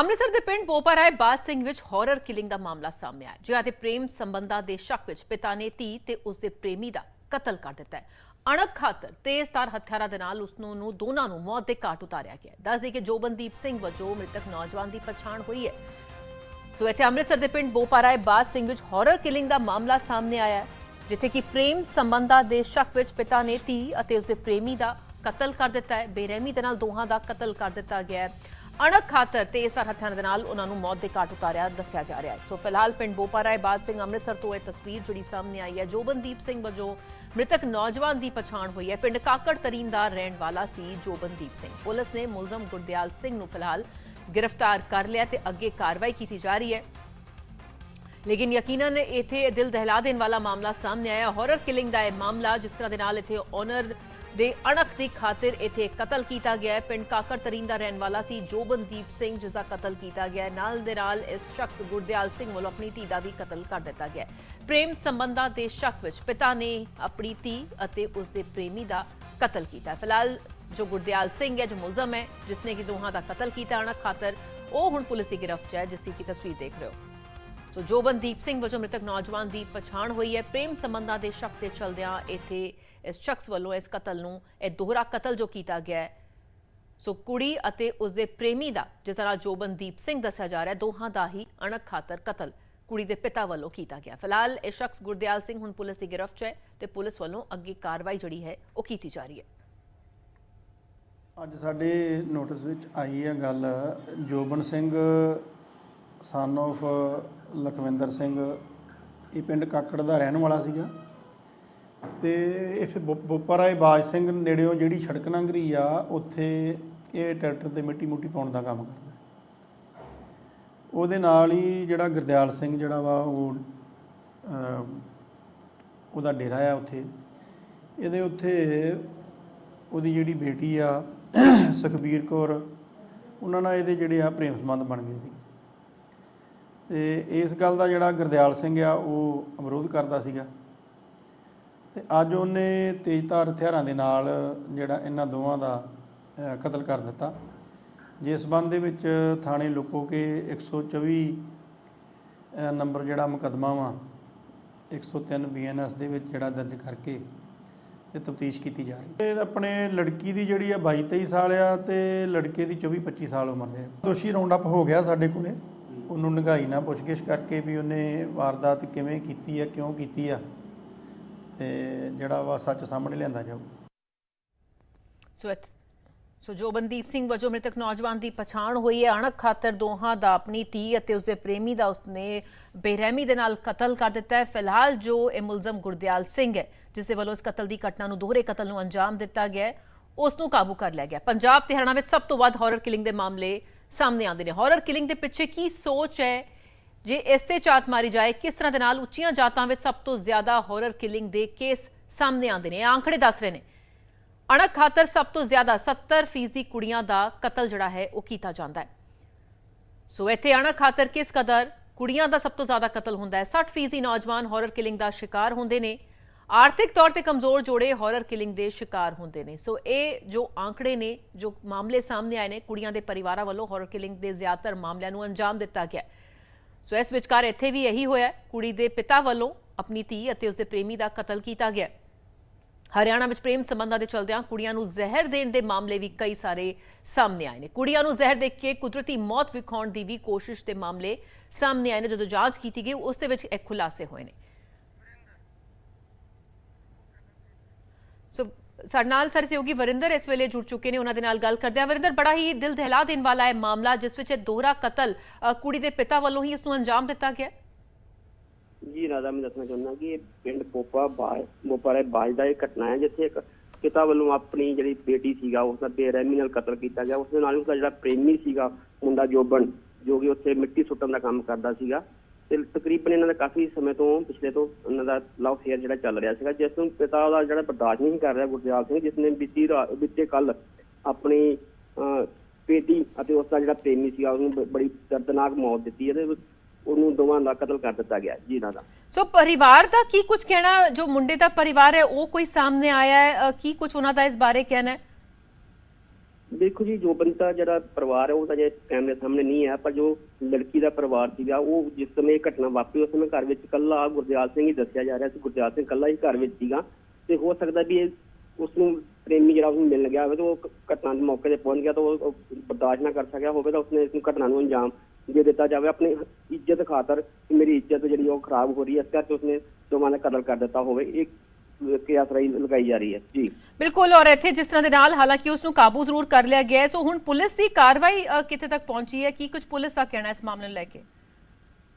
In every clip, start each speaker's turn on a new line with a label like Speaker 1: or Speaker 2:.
Speaker 1: ਅੰਮ੍ਰਿਤਸਰ ਦੇ ਪਿੰਡ ਪੋਪਾਰਾਏ ਬਾਦ ਸਿੰਘ ਵਿੱਚ ਹਾਰਰ ਕਿਲਿੰਗ ਦਾ ਮਾਮਲਾ ਸਾਹਮਣੇ ਆਇਆ, ਜਿਹਾਂ ਤੇ ਪ੍ਰੇਮ ਸੰਬੰਧਾਂ ਦੇ ਸ਼ੱਕ ਵਿੱਚ ਪਿਤਾ ਨੇ ਧੀ ਤੇ ਉਸ ਦੇ ਪ੍ਰੇਮੀ ਦਾ ਕਤਲ ਕਰ ਦਿੱਤਾ ਹੈ। ਅਣਖ ਖਾਤਰ ਤੇਜ਼ਧਾਰ ਹਥਿਆਰਾਂ ਦੇ ਨਾਲ ਉਸ ਨੂੰ ਦੋਨਾਂ ਨੂੰ ਮੌਤ ਦੇ ਘਾਟ ਉਤਾਰਿਆ ਗਿਆ ਹੈ। ਦੱਸਦੇ ਕਿ ਜੋਬਨਦੀਪ ਸਿੰਘ ਵਜੋਂ ਮ੍ਰਿਤਕ ਨੌਜਵਾਨ ਦੀ ਪਛਾਣ ਹੋਈ ਹੈ। ਸੋ ਇੱਥੇ ਅੰਮ੍ਰਿਤਸਰ ਦੇ ਪਿੰਡ ਬੋਪਾਰਾਏ ਬਾਦ ਸਿੰਘ ਵਿੱਚ ਹਾਰਰ ਕਿਲਿੰਗ ਦਾ ਮਾਮਲਾ ਸਾਹਮਣੇ ਆਇਆ ਜਿੱਥੇ ਕਿ ਪ੍ਰੇਮ ਸੰਬੰਧਾਂ ਦੇ ਸ਼ੱਕ ਵਿੱਚ ਪਿਤਾ ਨੇ ਧੀ ਅਤੇ ਉਸ ਦੇ ਪ੍ਰੇਮੀ ਦਾ ਕਤਲ ਕਰ ਦਿੱਤਾ ਹੈ। ਬੇਰਹਿਮੀ ਦੇ ਨਾਲ ਦੋਹਾਂ ਦਾ ਕਤਲ ਕਰ ਦਿੱਤਾ ਗਿਆ ਹੈ। ਅਣਖ ਖਾਤਰ ਤੇ ਇਸ ਹਥਿਆਰਾਂ ਦੇ ਨਾਲ ਉਹਨਾਂ ਨੂੰ ਮੌਤ ਦੇ ਘਾਟ ਉਤਾਰਿਆ, ਦੱਸਿਆ ਜਾ ਰਿਹਾ ਹੈ। ਸੋ ਫਿਲਹਾਲ ਪਿੰਡ ਬੋਪਾਰਾਏ ਬਾਦ ਸਿੰਘ ਅੰਮ੍ਰਿਤਸਰ ਤੋਂ ਇਹ ਤਸਵੀਰ ਜਿਹੜੀ ਸਾਹਮਣੇ ਆਈ ਹੈ, ਜੋਬਨਦੀਪ ਸਿੰਘ ਵਜੋਂ ਮ੍ਰਿਤਕ ਨੌਜਵਾਨ ਦੀ ਪਛਾਣ ਹੋਈ ਹੈ। ਪਿੰਡ ਕਾਕੜ ਤਰੀਨ ਦਾ ਰਹਿਣ ਵਾਲਾ ਸੀ ਜੋਬਨਦੀਪ ਸਿੰਘ। ਪੁਲਿਸ ਨੇ ਮੁਲਜ਼ਮ ਗੁਰਦਿਆਲ ਸਿੰਘ ਨੂੰ ਫਿਲਹਾਲ ਗ੍ਰਿਫਤਾਰ ਕਰ ਲਿਆ ਤੇ ਅੱਗੇ ਕਾਰਵਾਈ ਕੀਤੀ ਜਾ ਰਹੀ ਹੈ। ਲੇਕਿਨ ਯਕੀਨਨ ਇੱਥੇ ਦਿਲ ਦਹਿਲਾ ਦੇਣ ਵਾਲਾ ਮਾਮਲਾ ਸਾਹਮਣੇ ਆਇਆ। ਹਾਰਰ ਕਿਲਿੰਗ ਦਾ ਇਹ ਮਾਮਲਾ, ਜਿਸ ਤਰ੍ਹਾਂ ਦੇ ਨਾਲ ਇੱਥੇ ਓਨਰ ਦੇ ਅਣਖ ਦੀ ਖਾਤਰ ਇੱਥੇ ਕਤਲ ਕੀਤਾ ਗਿਆ ਹੈ। ਪਿੰਡ ਕਾਕਰ ਦਾ ਰਹਿਣ ਵਾਲਾ ਸੀ ਜੋਬਨਦੀਪ ਸਿੰਘ ਜਿਸ ਦਾ ਕਤਲ ਕੀਤਾ ਗਿਆ ਨਾਲ ਦੇ ਨਾਲ ਇਸ ਸ਼ਖਸ ਗੁਰਦਿਆਲ ਸਿੰਘ ਵੱਲੋਂ ਆਪਣੀ ਧੀ ਦਾ ਵੀ ਕਤਲ ਕਰ ਦਿੱਤਾ ਗਿਆ ਪ੍ਰੇਮ ਸੰਬੰਧਾਂ ਦੇ ਸ਼ੱਕ ਵਿੱਚ ਪਿਤਾ ਨੇ ਆਪਣੀ ਧੀ ਅਤੇ ਉਸ ਦੇ ਪ੍ਰੇਮੀ ਦਾ ਕਤਲ ਕੀਤਾ ਫਿਲਹਾਲ ਜੋ ਗੁਰਦਿਆਲ ਸਿੰਘ ਹੈ, ਜੋ ਮੁਲਜ਼ਮ ਹੈ, ਜਿਸ ਨੇ ਕਿ ਦੋਹਾਂ ਦਾ ਕਤਲ ਕੀਤਾ ਅਣਖ ਖਾਤਰ, ਉਹ ਹੁਣ ਪੁਲਿਸ ਦੀ ਗ੍ਰਿਫ਼ਤ 'ਚ ਹੈ, ਜਿਸ ਦੀ ਕੀ ਤਸਵੀਰ ਦੇਖ ਰਹੇ ਹੋ। ਸੋ ਜੋਬਨਦੀਪ ਸਿੰਘ ਵਜੋਂ ਮ੍ਰਿਤਕ ਨੌਜਵਾਨ ਦੀ ਪਛਾਣ ਹੋਈ ਹੈ। ਪ੍ਰੇਮ ਸੰਬੰਧਾਂ ਦੇ ਸ਼ੱਕ ਤੇ ਚਲਦਿਆਂ ਇੱਥੇ ਇਸ ਸ਼ਖਸ ਵੱਲੋਂ ਇਸ ਕਤਲ ਨੂੰ ਇਹ ਦੋਹਰਾ ਕਤਲ ਜੋ ਕੀਤਾ ਗਿਆ ਹੈ। ਸੋ ਕੁੜੀ ਅਤੇ ਉਸ ਦੇ ਪ੍ਰੇਮੀ ਦਾ, ਜਿਸ ਤਰ੍ਹਾਂ ਜੋਬਨਦੀਪ ਸਿੰਘ ਦੱਸਿਆ ਜਾ ਰਿਹਾ ਦੋਹਾਂ ਦਾ ਹੀ ਅਣਖ ਖਾਤਰ ਕਤਲ ਕੁੜੀ ਦੇ ਪਿਤਾ ਵੱਲੋਂ ਕੀਤਾ ਗਿਆ। ਫਿਲਹਾਲ ਇਹ ਸ਼ਖਸ ਗੁਰਦਿਆਲ ਸਿੰਘ ਹੁਣ ਪੁਲਿਸ ਦੀ ਗ੍ਰਿਫ਼ਤ 'ਚ ਹੈ ਤੇ ਪੁਲਿਸ ਵੱਲੋਂ ਅੱਗੇ ਕਾਰਵਾਈ ਜਿਹੜੀ ਹੈ, ਉਹ ਕੀਤੀ ਜਾ ਰਹੀ ਹੈ।
Speaker 2: ਅੱਜ ਸਾਡੇ ਨੋਟਿਸ ਵਿੱਚ ਆਈ ਹੈ ਗੱਲ ਜੋਬਨ ਸਿੰਘ ਸਨ of ਲਖਵਿੰਦਰ ਸਿੰਘ। ਇਹ ਪਿੰਡ ਕਾਕੜ ਦਾ ਰਹਿਣ ਵਾਲਾ ਸੀਗਾ। ਤੇ ਇਹ ਫਿਰ ਬੋ- ਬੋਪਰਾਏ ਬਾਜ ਸਿੰਘ ਨੇੜਿਓਂ ਜਿਹੜੀ ਸੜਕ ਲੰਘਰੀ ਆ, ਉੱਥੇ ਇਹ ਟਰੈਕਟਰ ਤੇ ਮਿੱਟੀ ਮੁੱਟੀ ਪਾਉਣ ਦਾ ਕੰਮ ਕਰਦਾ। ਉਹਦੇ ਨਾਲ ਹੀ ਜਿਹੜਾ ਗੁਰਦਿਆਲ ਸਿੰਘ ਜਿਹੜਾ ਵਾ, ਉਹ ਉਹਦਾ ਡੇਰਾ ਆ ਉੱਥੇ। ਇਹਦੇ ਉੱਥੇ ਉਹਦੀ ਜਿਹੜੀ ਬੇਟੀ ਆ, ਸੁਖਬੀਰ ਕੌਰ, ਉਹਨਾਂ ਨਾਲ ਇਹਦੇ ਜਿਹੜੇ ਆ ਪ੍ਰੇਮ ਸੰਬੰਧ ਬਣ ਗਏ ਸੀ। ਤੇ ਇਸ ਗੱਲ ਦਾ ਜਿਹੜਾ ਗੁਰਦਿਆਲ ਸਿੰਘ ਆ, ਉਹ ਵਿਰੋਧ ਕਰਦਾ ਸੀਗਾ। ਤੇ ਅੱਜ ਉਹਨੇ ਤੇਜ਼ਧਾਰ ਹਥਿਆਰਾਂ ਦੇ ਨਾਲ ਜਿਹੜਾ ਇਹਨਾਂ ਦੋਵਾਂ ਦਾ ਕਤਲ ਕਰ ਦਿੱਤਾ। ਜਿਸ ਸੰਬੰਧ ਦੇ ਵਿੱਚ ਥਾਣੇ ਲੋਕੋ ਕੇ 124 ਅਹ, ਨੰਬਰ ਜਿਹੜਾ ਮੁਕੱਦਮਾ ਵਾ 103 ਬੀਐਨਐਸ ਦੇ ਵਿੱਚ ਜਿਹੜਾ ਦਰਜ ਕਰਕੇ ਤੇ ਤਫਤੀਸ਼ ਕੀਤੀ ਜਾ ਰਹੀ ਹੈ। ਇਹ ਆਪਣੇ ਲੜਕੀ ਦੀ ਜਿਹੜੀ ਆ 22 23 ਸਾਲ ਆ ਤੇ ਲੜਕੇ ਦੀ 24 25 ਸਾਲ ਉਮਰ ਦੇ ਆ। ਦੋਸ਼ੀ ਰਾਉਂਡ ਅਪ ਹੋ ਗਿਆ ਸਾਡੇ ਕੋਲੇ। ਉਹਨੂੰ ਨਿਗਾਈ ਨਾਲ ਪੁੱਛਗਿੱਛ ਕਰਕੇ ਵੀ ਉਹਨੇ ਵਾਰਦਾਤ ਕਿਵੇਂ ਕੀਤੀ ਆ ਕਿਉਂ ਕੀਤੀ ਆ। ਤੇ ਜਿਹੜਾ ਵਾ ਸੱਚ ਸਾਹਮਣੇ ਲਿਆਂਦਾ ਜਾਊ।
Speaker 1: ਸੋ ਇਤ- ਸੋ ਜੋਬਨਦੀਪ ਸਿੰਘ ਵਜੋਂ ਮ੍ਰਿਤਕ ਨੌਜਵਾਨ ਦੀ ਪਛਾਣ ਹੋਈ ਹੈ। ਅਣਖ ਖਾਤਰ ਦੋਹਾਂ ਦਾ ਆਪਣੀ ਧੀ ਅਤੇ ਉਸਦੇ ਪ੍ਰੇਮੀ ਦਾ ਉਸਨੇ ਬੇਰਹਿਮੀ ਦੇ ਨਾਲ ਕਤਲ ਕਰ ਦਿੱਤਾ ਹੈ। ਫਿਲਹਾਲ ਜੋ ਇਹ ਮੁਲਜ਼ਮ ਗੁਰਦਿਆਲ ਸਿੰਘ ਹੈ, ਜਿਸ ਦੇ ਵੱਲੋਂ ਇਸ ਕਤਲ ਦੀ ਘਟਨਾ ਨੂੰ ਦੋਹਰੇ ਕਤਲ ਨੂੰ ਅੰਜਾਮ ਦਿੱਤਾ ਗਿਆ ਹੈ, ਉਸ ਨੂੰ ਕਾਬੂ ਕਰ ਲਿਆ ਗਿਆ ਪੰਜਾਬ ਤੇ ਹਰਿਆਣਾ ਵਿੱਚ ਸਭ ਤੋਂ ਵੱਧ ਹਾਰਰ ਕਿਲਿੰਗ ਦੇ ਮਾਮਲੇ ਸਾਹਮਣੇ ਆਉਂਦੇ ਨੇ। ਹਾਰਰ ਕਿਲਿੰਗ ਦੇ ਪਿੱਛੇ ਕੀ ਸੋਚ ਹੈ? ਜੇ ਇਸ ਤੇ ਝਾਤ ਮਾਰੀ ਜਾਏ, ਕਿਸ ਤਰ੍ਹਾਂ ਦੇ ਨਾਲ ਉੱਚੀਆਂ ਜਾਤਾਂ ਵਿੱਚ ਸਭ ਤੋਂ ਜ਼ਿਆਦਾ ਹਾਰਰ ਕਿਲਿੰਗ ਦੇ ਕੇਸ ਸਾਹਮਣੇ ਆਉਂਦੇ ਨੇ? ਇਹ ਆંકੜੇ ਦੱਸ ਰਹੇ ਨੇ। ਅਣਖ ਖਾਤਰ ਸਭ ਤੋਂ ਜ਼ਿਆਦਾ 70% ਕੁੜੀਆਂ ਦਾ ਕਤਲ ਜਿਹੜਾ ਹੈ, ਉਹ ਕੀਤਾ ਜਾਂਦਾ ਹੈ। ਸੋ ਇੱਥੇ ਅਣਖ ਖਾਤਰ ਕਿਸ ਕਦਰ ਕੁੜੀਆਂ ਦਾ ਸਭ ਤੋਂ ਜ਼ਿਆਦਾ ਕਤਲ ਹੁੰਦਾ ਹੈ? 60% ਨੌਜਵਾਨ ਹਾਰਰ ਕਿਲਿੰਗ ਦਾ ਸ਼ਿਕਾਰ ਹੁੰਦੇ ਨੇ। ਆਰਥਿਕ ਤੌਰ ਤੇ ਕਮਜ਼ੋਰ ਜੋੜੇ ਹਾਰਰ ਕਿਲਿੰਗ ਦੇ ਸ਼ਿਕਾਰ ਹੁੰਦੇ ਨੇ। ਸੋ ਇਹ ਜੋ ਆંકੜੇ ਨੇ, ਜੋ ਮਾਮਲੇ ਸਾਹਮਣੇ ਆਏ ਨੇ, ਕੁੜੀਆਂ ਦੇ ਪਰਿਵਾਰਾਂ ਵੱਲੋਂ ਹਾਰਰ ਕਿਲਿੰਗ ਦੇ ਜ਼ਿਆਦਾਤਰ ਮਾਮਲਿਆਂ ਨੂੰ ਅੰਜਾਮ ਦਿੱਤਾ ਗਿਆ ਹੈ। ਸੋ ਇਸ ਵਿਚਕਾਰ ਇੱਥੇ ਵੀ ਇਹੀ ਹੋਇਆ ਕੁੜੀ ਦੇ ਪਿਤਾ ਵੱਲੋਂ ਆਪਣੀ ਧੀ ਅਤੇ ਉਸਦੇ ਪ੍ਰੇਮੀ ਦਾ ਕਤਲ ਕੀਤਾ ਗਿਆ ਹਰਿਆਣਾ ਵਿੱਚ ਪ੍ਰੇਮ ਸੰਬੰਧਾਂ ਦੇ ਚਲਦਿਆਂ ਕੁੜੀਆਂ ਨੂੰ ਜ਼ਹਿਰ ਦੇਣ ਦੇ ਮਾਮਲੇ ਵੀ ਕਈ ਸਾਰੇ ਸਾਹਮਣੇ ਆਏ ਨੇ। ਕੁੜੀਆਂ ਨੂੰ ਜ਼ਹਿਰ ਦੇ ਕੇ ਕੁਦਰਤੀ ਮੌਤ ਵਿਖਾਉਣ ਦੀ ਵੀ ਕੋਸ਼ਿਸ਼ ਦੇ ਮਾਮਲੇ ਸਾਹਮਣੇ ਆਏ ਨੇ। ਜਦੋਂ ਜਾਂਚ ਕੀਤੀ ਗਈ, ਉਸ ਦੇ ਵਿੱਚ ਇਹ ਖੁਲਾਸੇ ਹੋਏ ਨੇ। ਸੋ ਸਾਡੇ ਨਾਲ ਸਾਡੇ ਵਰਿੰਦਰ ਇਸ ਵੇਲੇ ਜੁੜ ਚੁੱਕੇ ਨੇ, ਉਹਨਾਂ ਦੇ ਨਾਲ ਗੱਲ ਕਰਦੇ ਆ ਵਰਿੰਦਰ, ਬੜਾ ਹੀ ਦਿਲ ਦਹਿਲਾ ਦੇਣ ਵਾਲਾ ਹੈ ਮਾਮਲਾ, ਜਿਸ ਵਿੱਚ ਇਹ ਕਤਲ ਕੁੜੀ ਦੇ ਪਿਤਾ ਵੱਲੋਂ ਹੀ ਇਸ ਨੂੰ ਅੰਜਾਮ ਦਿੱਤਾ ਗਿਆ।
Speaker 3: ਜੀ ਰਾਜਾ, ਮੈਂ ਦੱਸਣਾ ਚਾਹੁੰਦਾ ਕਿ ਇਹ ਪਿੰਡ ਪੋਪਾ ਬਾਜ ਬਾਜ ਦਾ ਇਹ ਘਟਨਾ ਹੈ, ਜਿੱਥੇ ਇੱਕ ਪਿਤਾ ਵੱਲੋਂ ਆਪਣੀ ਜਿਹੜੀ ਬੇਟੀ ਸੀਗਾ, ਉਸ ਦਾ ਬੇਰਹਿਮੀ ਨਾਲ ਕਤਲ ਕੀਤਾ ਗਿਆ। ਉਸ ਦੇ ਨਾਲ ਹੀ ਉਸਦਾ ਜਿਹੜਾ ਪ੍ਰੇਮੀ ਸੀਗਾ, ਮੁੰਡਾ ਜੋਬਨ, ਜੋ ਕਿ ਉੱਥੇ ਮਿੱਟੀ ਸੁੱਟਣ ਦਾ ਕੰਮ ਕਰਦਾ ਸੀਗਾ। ਤੇ ਤਕਰੀਬਨ ਇਹਨਾਂ ਦਾ ਕਾਫੀ ਸਮੇਂ ਤੋਂ, ਪਿਛਲੇ ਤੋਂ ਇਹਨਾਂ ਦਾ ਲਵ ਫੇਅਰ ਜਿਹੜਾ ਚੱਲ ਰਿਹਾ ਸੀਗਾ, ਜਿਸ ਨੂੰ ਪਿਤਾ ਦਾ ਜਿਹੜਾ ਬਰਦਾਸ਼ਤ ਨਹੀਂ ਕਰ ਰਿਹਾ ਗੁਰਦਿਆਲ ਸਿੰਘ, ਜਿਸ ਨੇ ਬੀਤੀ ਬੀਤੇ ਕੱਲ ਆਪਣੀ ਬੇਟੀ ਅਤੇ ਉਸ ਦਾ ਜਿਹੜਾ ਪ੍ਰੇਮੀ ਸੀਗਾ, ਉਹਨੂੰ ਬੜੀ ਦਰਦਨਾਕ ਮੌਤ ਦਿੱਤੀ ਇਹਦੇ ਵਿੱਚ ਉਹਨੂੰ ਦੋਵਾਂ ਦਾ ਕਤਲ ਕਰ ਦਿੱਤਾ ਗਿਆ ਜੀ ਇਹਨਾਂ ਦਾ।
Speaker 1: ਸੋ ਪਰਿਵਾਰ ਦਾ ਕੀ ਕੁਝ ਕਹਿਣਾ, ਜੋ ਮੁੰਡੇ ਦਾ ਪਰਿਵਾਰ ਹੈ, ਉਹ ਕੋਈ ਸਾਹਮਣੇ ਆਇਆ ਹੈ ਕੀ ਕੁਝ ਉਹਨਾਂ ਦਾ ਇਸ ਬਾਰੇ ਕਹਿਣਾ ਹੈ?
Speaker 3: ਜੀ ਜੋਬਨ ਦਾ ਜਿਹੜਾ ਪਰਿਵਾਰ ਹੈ, ਉਹ ਤਾਂ ਜੇ ਕੈਮਰੇ ਸਾਹਮਣੇ ਨਹੀਂ ਹੈ, ਪਰ ਜੋ ਲੜਕੀ ਦਾ ਪਰਿਵਾਰ ਸੀਗਾ, ਉਹ ਜਿਸ ਸਮੇਂ ਇਹ ਘਟਨਾ ਵਾਪਰੀ, ਉਸ ਸਮੇਂ ਘਰ ਵਿੱਚ ਇਕੱਲਾ ਗੁਰਦਿਆਲ ਸਿੰਘ ਹੀ ਦੱਸਿਆ ਜਾ ਰਿਹਾ ਸੀ। ਗੁਰਦਿਆਲ ਸਿੰਘ ਇਕੱਲਾ ਹੀ ਘਰ ਵਿੱਚ ਸੀਗਾ ਤੇ ਹੋ ਸਕਦਾ ਵੀ ਇਹ ਉਸ ਨੂੰ ਪ੍ਰੇਮੀ ਜਿਹੜਾ ਉਹਨੂੰ ਮਿਲਣ ਗਿਆ ਹੋਵੇ, ਤਾਂ ਉਹ ਘਟਨਾ ਦੇ ਮੌਕੇ ਤੇ ਪਹੁੰਚ ਗਿਆ ਤਾਂ ਉਹ ਬਰਦਾਸ਼ਤ ਨਾ ਕਰ ਸਕਿਆ ਹੋਵੇ, ਤਾਂ ਉਸਨੇ ਇਸ ਨੂੰ ਘਟਨਾ ਨੂੰ ਅੰਜਾਮ ਦੇ ਦਿੱਤਾ ਜਾਵੇ। ਆਪਣੀ ਇੱਜ਼ਤ ਖਾਤਰ, ਮੇਰੀ ਇੱਜ਼ਤ ਜਿਹੜੀ ਉਹ ਖਰਾਬ ਹੋ ਰਹੀ ਹੈ, ਇਸ ਕਰਕੇ ਉਸਨੇ ਦੋਵਾਂ ਦਾ ਕਤਲ ਕਰ ਦਿੱਤਾ ਹੋਵੇ। ਇਹ ਕਿਆਸ ਰਾਈ ਲਗਾਈ ਜਾ ਰਹੀ ਹੈ। ਜੀ।
Speaker 1: ਬਿਲਕੁਲ ਔਰ ਇੱਥੇ ਜਿਸ ਤਰ੍ਹਾਂ ਦੇ ਨਾਲ ਹਾਲਾਂਕਿ ਉਸ ਨੂੰ ਕਾਬੂ ਜ਼ਰੂਰ ਕਰ ਲਿਆ ਗਿਆ ਹੈ ਸੋ ਹੁਣ ਪੁਲਿਸ ਦੀ ਕਾਰਵਾਈ ਅ, ਕਿੱਥੇ ਤੱਕ ਪਹੁੰਚੀ ਹੈ? ਕੀ ਕੁਝ ਪੁਲਿਸ ਦਾ ਕਹਿਣਾ ਇਸ ਮਾਮਲੇ ਨੂੰ ਲੈ ਕੇ?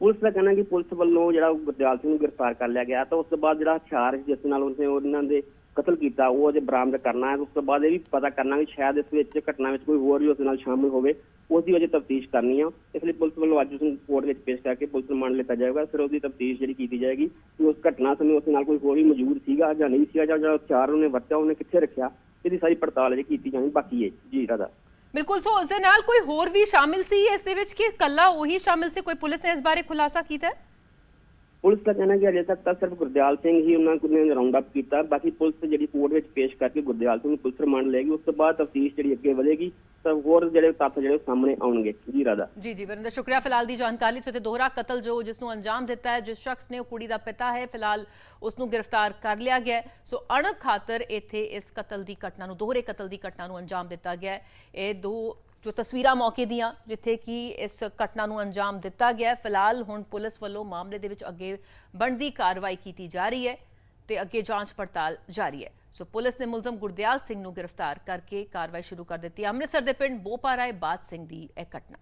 Speaker 3: ਪੁਲਿਸ ਦਾ ਕਹਿਣਾ ਕਿ ਪੁਲਿਸ ਵੱਲੋਂ ਜਿਹੜਾ ਗੁਰਦਿਆਲ ਸਿੰਘ ਨੂੰ ਗ੍ਰਿਫਤਾਰ ਕਰ ਲਿਆ ਗਿਆ ਤਾਂ ਉਸ ਤੋਂ ਬਾਅਦ ਜਿਹੜਾ ਹਥਿਆਰ ਜਿਸ ਨਾਲ ਉਸਨੇ ਉਹਨਾਂ ਦੇ ਕਤਲ ਕੀਤਾ ਉਹ ਅਜੇ ਬਰਾਮਦ ਕਰਨਾ ਹੈ। ਉਸ ਤੋਂ ਬਾਅਦ ਇਹ ਵੀ ਪਤਾ ਕਰਨਾ ਕਿ ਸ਼ਾਇਦ ਇਸ ਵਿੱਚ ਘਟਨਾ ਵਿੱਚ ਕੋਈ ਹੋਰ ਵੀ ਉਸ ਨਾਲ ਸ਼ਾਮਿਲ ਹੋਵੇ। ਉਸ ਦੀ ਅਜੇ ਤਫਤੀਸ਼ ਕਰਨੀ ਆ। ਇਸ ਲਈ ਪੁਲਿਸ ਵੱਲੋਂ ਅੱਜ ਉਸ ਨੂੰ ਕੋਰਟ ਵਿੱਚ ਪੇਸ਼ ਕਰਕੇ ਪੁਲਿਸ ਨੂੰ ਮੰਨ ਲਿੱਤਾ ਜਾਏਗਾ। ਫਿਰ ਉਹਦੀ ਤਫਤੀਸ਼ ਜਿਹੜੀ ਕੀਤੀ ਜਾਏਗੀ, ਕਿ ਉਸ ਘਟਨਾ ਸਮੇਂ ਉਸ ਨਾਲ ਕੋਈ ਹੋਰ ਵੀ ਮੌਜੂਦ ਸੀਗਾ ਜਾਂ ਨਹੀਂ ਸੀਗਾ, ਜਾਂ ਜਿਹੜਾ ਹਥਿਆਰ ਉਹਨੇ ਵਰਤਿਆ, ਉਹਨੇ ਕਿੱਥੇ ਰੱਖਿਆ, ਇਹਦੀ ਸਾਰੀ ਪੜਤਾਲ ਅਜੇ ਕੀਤੀ ਜਾਣੀ ਬਾਕੀ ਹੈ ਜੀ ਰਾਦਾ
Speaker 1: ਬਿਲਕੁਲ, ਸੋ ਉਸ ਦੇ ਨਾਲ ਕੋਈ ਹੋਰ ਵੀ ਸ਼ਾਮਿਲ ਸੀ ਇਸ ਦੇ ਵਿੱਚ, ਕਿ ਕੱਲਾ ਉਹੀ ਸ਼ਾਮਿਲ ਸੀ? ਕੋਈ ਪੁਲਿਸ ਨੇ ਇਸ ਬਾਰੇ ਖੁਲਾਸਾ ਕੀਤਾ? ਹੈ
Speaker 3: ਪੁਲਿਸ ਦਾ ਕਹਿਣਾ ਕਿ ਅਜੇ ਤੱਕ ਤਾਂ ਸਿਰਫ ਗੁਰਦਿਆਲ ਸਿੰਘ ਹੀ ਉਹਨਾਂ ਨੇ ਰਾਉਂਡ ਅਪ ਕੀਤਾ। ਬਾਕੀ ਪੁਲਿਸ ਜਿਹੜੀ ਕੋਰਟ ਵਿੱਚ ਪੇਸ਼ ਕਰਕੇ ਗੁਰਦਿਆਲ ਸਿੰਘ ਨੂੰ ਪੁਲਿਸ ਰਿਮਾਂਡ ਲਏਗੀ। ਉਸ ਤੋਂ ਬਾਅਦ ਤਫਤੀਸ਼ ਜਿਹੜੀ ਅੱਗੇ ਵਧੇਗੀ, ਤਾਂ ਹੋਰ ਜਿਹੜੇ ਤੱਥ ਜਿਹੜੇ ਸਾਹਮਣੇ ਆਉਣਗੇ। ਜੀ ਰਾਦਾ
Speaker 1: ਜੀ ਜੀ, ਵਰਿੰਦਰ, ਸ਼ੁਕਰੀਆ ਫਿਲਹਾਲ ਦੀ ਜਾਣਕਾਰੀ। ਸੋ ਤੇ ਦੋਹਰਾ ਕਤਲ ਜੋ ਜਿਸ ਨੂੰ ਅੰਜਾਮ ਦਿੱਤਾ ਹੈ, ਜਿਸ ਸ਼ਖਸ ਨੇ ਉਹ ਕੁੜੀ ਦਾ ਪਿਤਾ ਹੈ, ਫਿਲਹਾਲ ਉਸ ਨੂੰ ਗ੍ਰਿਫਤਾਰ ਕਰ ਲਿਆ ਗਿਆ ਸੋ ਅਣਖ ਖਾਤਰ ਇੱਥੇ ਇਸ ਕਤਲ ਦੀ ਘਟਨਾ ਨੂੰ, ਦੋਹਰੇ ਕਤਲ ਦੀ ਘਟਨਾ ਨੂੰ ਅੰਜਾਮ ਦਿੱਤਾ ਗਿਆ ਇਹ ਦੋ ਜੋ ਤਸਵੀਰਾਂ ਮੌਕੇ ਦੀਆਂ, ਜਿੱਥੇ ਕਿ ਇਸ ਘਟਨਾ ਨੂੰ ਅੰਜਾਮ ਦਿੱਤਾ ਗਿਆ ਫਿਲਹਾਲ ਹੁਣ ਪੁਲਿਸ ਵੱਲੋਂ ਮਾਮਲੇ ਦੇ ਵਿੱਚ ਅੱਗੇ ਬਣਦੀ ਕਾਰਵਾਈ ਕੀਤੀ ਜਾ ਰਹੀ ਹੈ ਤੇ ਅੱਗੇ ਜਾਂਚ ਪੜਤਾਲ ਜਾਰੀ ਹੈ। ਸੋ ਪੁਲਿਸ ਨੇ ਮੁਲਜ਼ਮ ਗੁਰਦਿਆਲ ਸਿੰਘ ਨੂੰ ਗ੍ਰਿਫਤਾਰ ਕਰਕੇ ਕਾਰਵਾਈ ਸ਼ੁਰੂ ਕਰ ਦਿੱਤੀ ਅੰਮ੍ਰਿਤਸਰ ਦੇ ਪਿੰਡ ਬੋਪਾਰਾਏ ਬਾਦ ਸਿੰਘ ਦੀ ਇਹ ਘਟਨਾ।